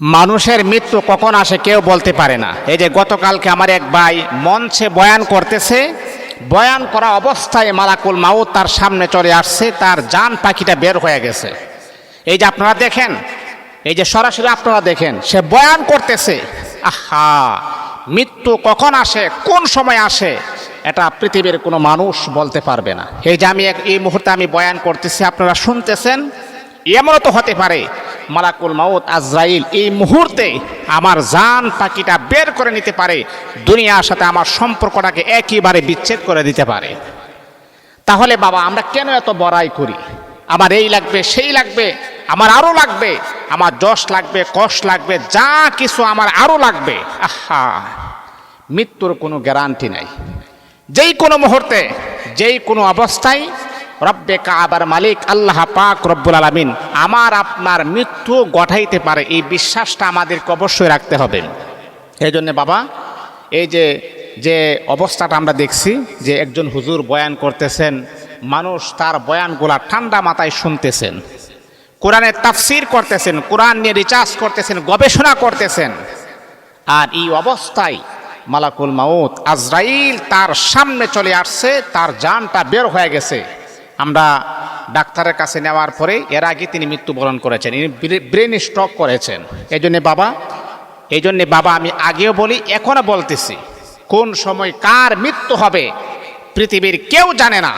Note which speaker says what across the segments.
Speaker 1: মানুষের মৃত্যু কখন আসে কেউ বলতে পারে না। এই যে গতকালকে আমার এক ভাই মঞ্চে বয়ান করতেছে। বয়ান করা অবস্থায় মালাকুল মাউত তার সামনে চলে আসছে, তার জান পাখিটা বের হয়ে গেছে। এই যে আপনারা দেখেন, এই যে সরাসরি আপনারা দেখেন, সে বয়ান করতেছে। আহা, মৃত্যু কখন আসে, কোন সময় আসে, এটা পৃথিবীর কোনো মানুষ বলতে পারবে না। এই যে আমি এই মুহূর্তে আমি বয়ান করতেছি, আপনারা শুনতেছেন? এমনও তো হতে পারে। মালাকুল মাউত আজরাইল এই মুহূর্তে আমার জান পাখিটা বের করে নিতে পারে। দুনিয়ার সাথে আমার সম্পর্কটাকে একেবারে বিচ্ছেদ করে দিতে পারে। তাহলে বাবা, আমরা কেন এত বড়াই করি? আমার এই লাগবে, সেই লাগবে, আমার আরও লাগবে, আমার যশ লাগবে কষ লাগবে, যা কিছু আমার আরও লাগবে। আহা, মৃত্যুর কোনো গ্যারান্টি নাই। যেই কোনো মুহূর্তে, যেই কোনো অবস্থায় রব্বে কাবার মালিক, আল্লাহ পাক রব্বুল আলমিন আমার, আপনার মৃত্যু গঠাইতে পারে, এই বিশ্বাসটা আমাদেরকে অবশ্যই রাখতে হবে। এই জন্যে বাবা, এই যে যে অবস্থাটা আমরা দেখছি, যে একজন হুজুর বয়ান করতেছেন, মানুষ তার বয়ানগুলা ঠান্ডা মাথায় শুনতেছেন, কোরআনের তাফসির করতেছেন, কোরআন নিয়ে রিচার্জ করতেছেন, গবেষণা করতেছেন, আর এই অবস্থায় মালাকুল মাউত আজরাইল তার সামনে চলে আসছে, তার জানটা বের হয়ে গেছে। আমরা ডাক্তারের কাছে নেওয়ার পরে এর আগে তিনি মৃত্যুবরণ করেছেন। ইনি ব্রেন স্ট্রক করেছেন। এই জন্যে বাবা, এই জন্যে বাবা আমি আগেও বলি এখনও বলতেছি, কোন সময় কার মৃত্যু হবে পৃথিবীর কেউ জানে না।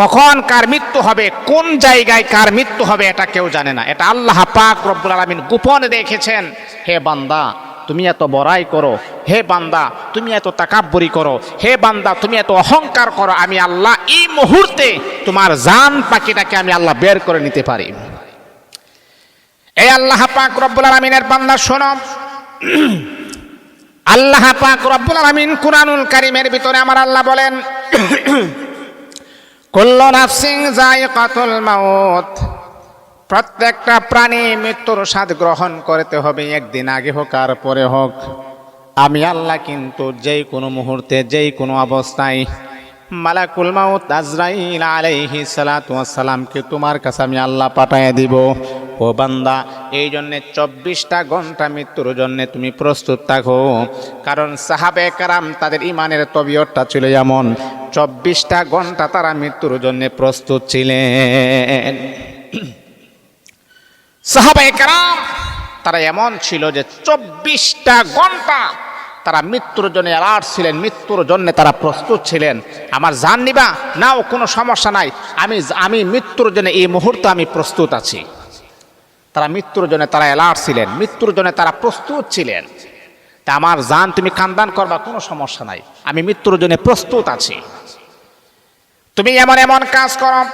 Speaker 1: কখন কার মৃত্যু হবে, কোন জায়গায় কার মৃত্যু হবে এটা কেউ জানে না। এটা আল্লাহ পাক রব্বুল আলমিন গোপনে রেখেছেন। হে বান্দা, তুমি এত বড়াই করো। হে বান্দা, তুমি এত তাকাব্বরি করো। হে বান্দা, তুমি এত অহংকার করো। আমি আল্লাহ এই মুহূর্তে তোমার জান পাখিটাকে আমি আল্লাহ বের করে নিতে পারি। এই আল্লাহ পাক রব্বুল আলমিনের বান্দা, শোনো। আল্লাহ পাক রব্বুল আলমিন কুরআনুল কারিমের ভিতরে আমার আল্লাহ বলেন, কুল্লু নাফসিং যায়িকাতুল মাউত। প্রত্যেকটা প্রাণী মৃত্যুর স্বাদ গ্রহণ করতে হবে, একদিন আগে হোক আর পরে হোক। আমি আল্লাহ কিন্তু যেই কোনো মুহূর্তে, যেই কোনো অবস্থায় মালাকুল মাউত আজরাইল আলাইহি সালাতু সালামকে তোমার কাছে আমি আল্লাহ পাঠায় দিব। ও বান্দা, এই জন্যে চব্বিশটা ঘণ্টা মৃত্যুর জন্য তুমি প্রস্তুত থাকো। কারণ সাহাবে কারাম তাদের ইমানের তবিয়তটা ছিল যেমন চব্বিশটা ঘণ্টা তারা মৃত্যুর জন্য প্রস্তুত ছিলেন। সাহাবাই কারাম তারা এমন ছিল যে চব্বিশটা ঘণ্টা তারা মৃত্যুর জন্য অ্যালার্ট ছিলেন, মৃত্যুর জন্য তারা প্রস্তুত ছিলেন। আমার জান নিবা, নাও কোনো সমস্যা নাই। আমি আমি মৃত্যুর জন্য এই মুহূর্তে আমি প্রস্তুত আছি। তারা মৃত্যুর জন্য তারা অ্যালার্ট ছিলেন, মৃত্যুর জন্য তারা প্রস্তুত ছিলেন। তা আমার জান, তুমি কান্দান করবা, কোনো সমস্যা নাই। আমি মৃত্যুর জন্য প্রস্তুত আছি। তুমি এমন এমন কাজ করো।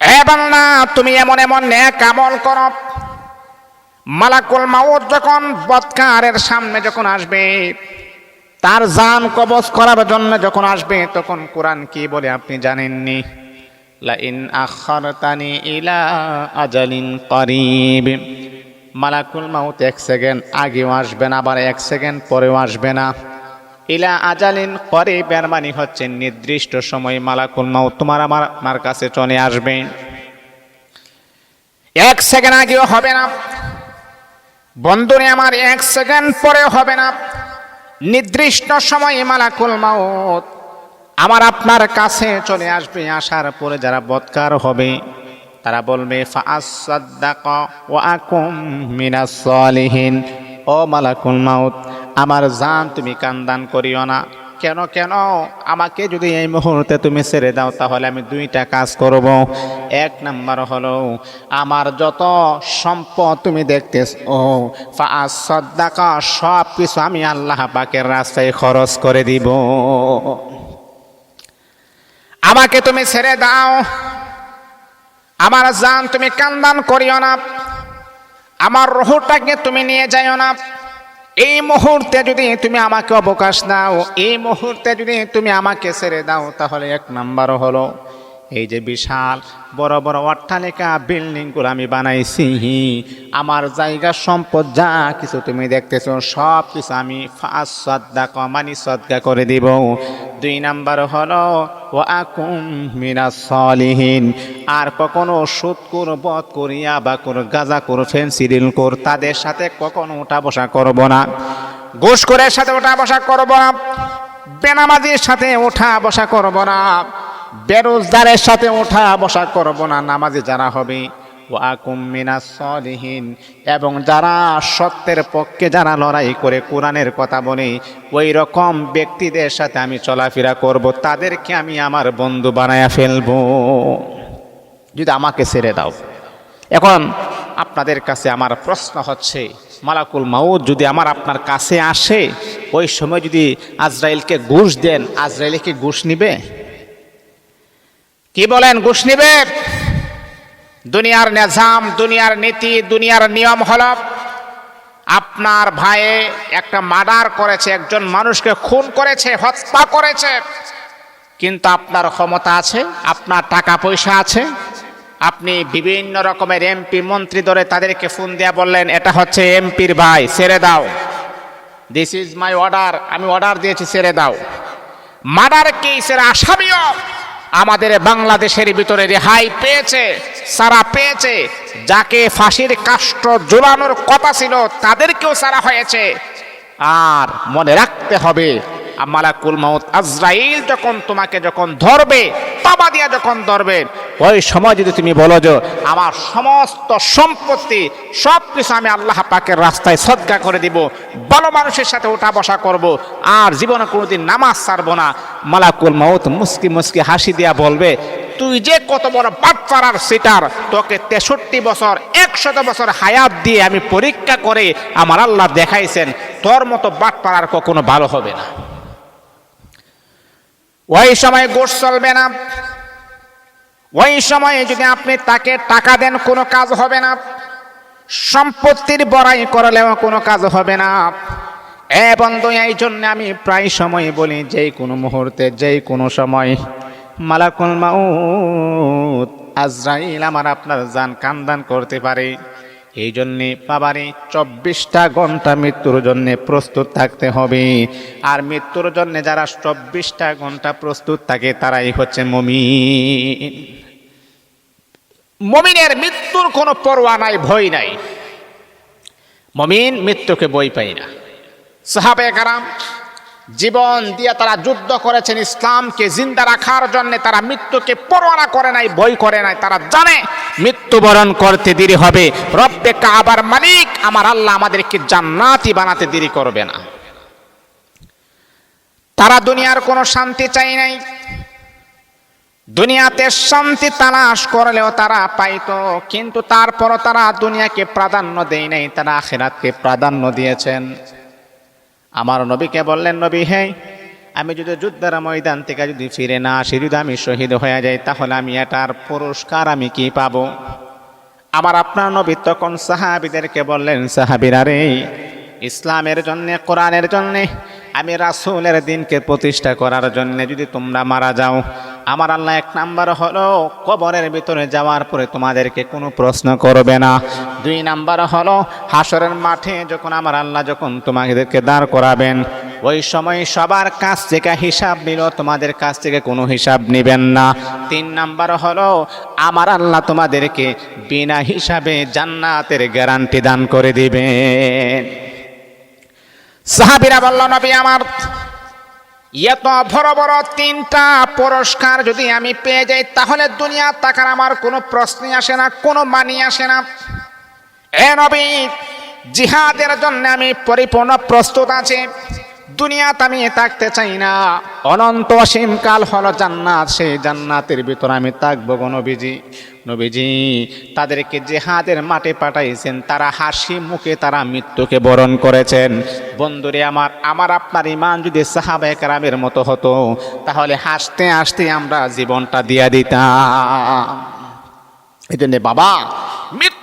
Speaker 1: এবং না তুমি এমন এমন ন্যাক আমল করো। মালাকুল মাউত যখন বৎকারের সামনে যখন আসবে, তার জান কবজ করার জন্য যখন আসবে, তখন কোরআন কি বলে আপনি জানেননি? লাইন আখারতানি ইলা আজালিন করিব। মালাকুল মাউত এক সেকেন্ড আগেও আসবে না, আবার এক সেকেন্ড পরেও আসবে না। ইলা আজালিন করিবের মানে হচ্ছে নির্দিষ্ট সময় মালাকুল মাউত তোমার আমার আমার কাছে চলে আসবে। এক সেকেন্ড আগেও হবে না। বন্ধুরে আমার এক সেকেন্ড পরে হবে না। নির্দিষ্ট সময়ে মালাকুল মাউত আমার আপনার কাছে চলে আসবে, আসার পরে যারা বৎকার হবে, তারা বলবে ও মালাকুল মাউত, আমার জান তুমি কান্দান করিও না। কেন কেন? আমাকে যদি এই মুহূর্তে তুমি ছেড়ে দাও, তাহলে আমি দুইটা কাজ করব। এক নাম্বার হলো, আমার যত সম্পদ তুমি দেখতেছ ও ফাসাদ্দাকা সব কিছু আমি আল্লাহ পাকের রাস্তায় খরচ করে দিব। আমাকে তুমি ছেড়ে দাও। আমার জান তুমি কান্দান করিও না। আমার রহুটাকে তুমি নিয়ে যাইও না। এই মুহূর্তে যদি তুমি আমাকে অবকাশ দাও, এই মুহূর্তে যদি তুমি আমাকে ছেড়ে দাও, তাহলে এক নাম্বার হলো এই যে বিশাল বড় বড় অট্টালিকা, বিল্ডিংগুলো আমি বানাইছি। আমার জায়গা সম্পদ যা কিছু তুমি দেখতেছো সব কিছু আমি ফাঁস সদ্গা কমানি সদ্গা করে দিব। দুই নাম্বার হলো ও আকুম মিনাস সলিহীন। আর কখনো সুৎকুর বধ করিয়া বা কোর গাজা, কোর ফেন্সিডিল কোর তাদের সাথে কখনো ওঠা বসা করব না। ঘুষখোরের সাথে ওঠা বসা করব না। বেনামাজির সাথে ওঠা বসা করব না। বেরোজগারের সাথে ওঠা বসা করব না। নামাজি যারা হবে সলিহীন। এবং যারা সত্যের পক্ষে যারা লড়াই করে কোরআনের কথা বলে ওই রকম ব্যক্তিদের সাথে আমি চলাফেরা করব, তাদেরকে আমি আমার বন্ধু বানায়া ফেলব। যদি আমাকে ছেড়ে দাও। এখন আপনাদের কাছে আমার প্রশ্ন হচ্ছে, মালাকুল মাউদ যদি আমার আপনার কাছে আসে, ওই সময় যদি আজরাইলকে ঘুষ দেন, আজরাইল কি ঘুষ নিবে? কি বলেন, ঘুষ নিবে? দুনিয়ার নিজাম, দুনিয়ার নীতি, দুনিয়ার নিয়ম হল আপনার ভাইয়ে একটা মার্ডার করেছে, একজন মানুষকে খুন করেছে, হত্যা করেছে, কিন্তু আপনার ক্ষমতা আছে, আপনার টাকা পয়সা আছে, আপনি বিভিন্ন রকমের এমপি, মন্ত্রী ধরে তাদেরকে ফোন দিয়ে বললেন, এটা হচ্ছে এমপির ভাই, ছেড়ে দাও। দিস ইজ মাই অর্ডার আমি অর্ডার দিয়েছি, ছেড়ে দাও। মার্ডার কেসের আসামিও? আমাদের বাংলাদেশের ভিতরে রেহাই পেয়েছে, সারা পেয়েছে। যাকে ফাঁসির কাষ্ট জোলানোর কথা ছিল, তাদেরকেও সারা হয়েছে। আর মনে রাখতে হবে মালাকুল মাউত, আজরাইল যখন তোমাকে যখন ধরবে বাবা দিয়া যখন ধরবে, ওই সময় যদি তুমি বলো যে আমার সমস্ত সম্পত্তি সব কিছু আমি আল্লাহ পাকের রাস্তায় সদকা করে দিব, ভালো মানুষের সাথে ওঠা বসা করব, আর জীবনে কোনোদিন নামাজ ছাড়বো না, মালাকুল মাউত মুস্কি মুস্কি হাসি দিয়া বলবে, তুই যে কত বড় বাচ্চারার সিটার, তোকে তেষট্টি বছর, একশত বছর হায়াত দিয়ে আমি পরীক্ষা করে আমার আল্লাহ দেখাইছেন, তোর মতো বাটপাড়ার কখনো ভালো হবে না। ওই সময় গোস চলবে না। ওই সময়ে যদি আপনি তাকে টাকা দেন, কোনো কাজ হবে না। সম্পত্তির বড়াই করলেও কোনো কাজ হবে না। এ বন্ধু, এই জন্য আমি প্রায় সময় বলি যেই কোনো মুহূর্তে যেই কোনো সময়। মালাকুল মাউত, আজরাইল আমার আপনার জান কান্দান করতে পারে। এই জন্যে বাবারে চব্বিশটা ঘণ্টা মৃত্যুর জন্য প্রস্তুত থাকতে হবে। আর মৃত্যুর জন্য যারা চব্বিশটা ঘণ্টা প্রস্তুত থাকে, তারাই হচ্ছে মমিন। মমিনের মৃত্যুর কোনো পরোয়া নাই, ভয় নাই। মমিন মৃত্যুকে বই পাই না। সাহাবে কারাম জীবন দিয়ে তারা যুদ্ধ করেছেন ইসলামকে জিন্দা রাখার জন্য, তারা মৃত্যুকে পরোয়ানা করে নাই বই করে নাই, তারা জানে মৃত্যুবরণ করতে দেরি হবে। রব্বে কাবার মালিক, আমার আল্লাহ আমাদেরকে জান্নাতি বানাতে দেরি করবে না। তারা দুনিয়ার কোনো শান্তি চাই নাই। দুনিয়াতে শান্তি তালাশ করলেও তারা পাইতো, কিন্তু তারপরও তারা দুনিয়াকে প্রাধান্য দেয় নাই, তারা আখেরাতকে প্রাধান্য দিয়েছেন। আমার নবীকে বললেন, নবী হ্যাঁ আমি যদি যুদ্ধের ময়দান থেকে যদি ফিরে না আসি, যদি আমি শহীদ হয়ে যাই, তাহলে আমি এটার পুরস্কার আমি কি পাব? আমার আপনার নবী তখন সাহাবিদেরকে বললেন, সাহাবিরা রে, ইসলামের জন্যে, কোরআনের জন্যে, আমি রাসুলের দিনকে প্রতিষ্ঠা করার জন্যে যদি তোমরা মারা যাও আমার আল্লাহ এক নাম্বার হলো কবরের ভিতরে যাওয়ার পরে তোমাদেরকে কোনো প্রশ্ন করবে না। দুই নাম্বার হলো হাসরের মাঠে যখন আমার আল্লাহ যখন তোমাদেরকে দাঁড় করাবেন, ওই সময় সবার কাছ থেকে হিসাব নিল, তোমাদের কাছ থেকে কোনো হিসাব নেবেন না। তিন নাম্বার হলো আমার আল্লাহ তোমাদেরকে বিনা হিসাবে জান্নাতের গ্যারান্টি দান করে দিবেন। সাহাবিরা বলল, নবী আমার এত বড় বড় তিনটা পুরস্কার যদি আমি পেয়ে যাই, তাহলে দুনিয়া তাকার আমার কোনো প্রশ্নই আসে না, কোনো মানি আসে না। এ নবী, জিহাদের জন্য আমি পরিপূর্ণ প্রস্তুত আছি। দুনিয়াতে আমি থাকতে চাই না। অনন্ত অসীম কাল হলো জান্নাত, সেই জান্নাতের ভিতর আমি থাকব গো নবীজি। নবীজি, তাদেরকে জেহাদের মাঠে পাঠাইছেন, তারা হাসি মুখে তারা মৃত্যুকে বরণ করেছেন। বন্ধুরে আমার আমার আপনার ইমান যদি সাহাবায়ে কেরামের মতো হতো, তাহলে হাসতে হাসতে আমরা জীবনটা দিয়া দিতাম। এই জন্যে বাবা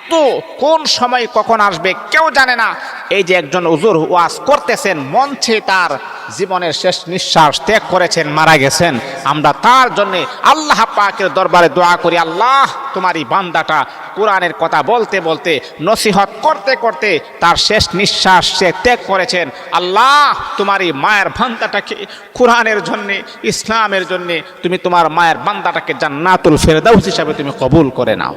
Speaker 1: মৃত্যু কোন সময় কখন আসবে কেউ জানে না। এই যে একজন উজুর ওয়াজ করতেছেন মঞ্চে তার জীবনের শেষ নিঃশ্বাস ত্যাগ করেছেন, মারা গেছেন। আমরা তার জন্য আল্লাহ পাকের দরবারে দোয়া করি, আল্লাহ তোমার এই বান্দাটা কোরআনের কথা বলতে বলতে, নসিহত করতে করতে তার শেষ নিঃশ্বাস সে ত্যাগ করেছেন। আল্লাহ তোমার এই মায়ের বান্দাটাকে কোরআনের জন্যে, ইসলামের জন্যে, তুমি তোমার মায়ের বান্দাটাকে জান্নাতুল ফেরদাউস হিসাবে তুমি কবুল করে নাও।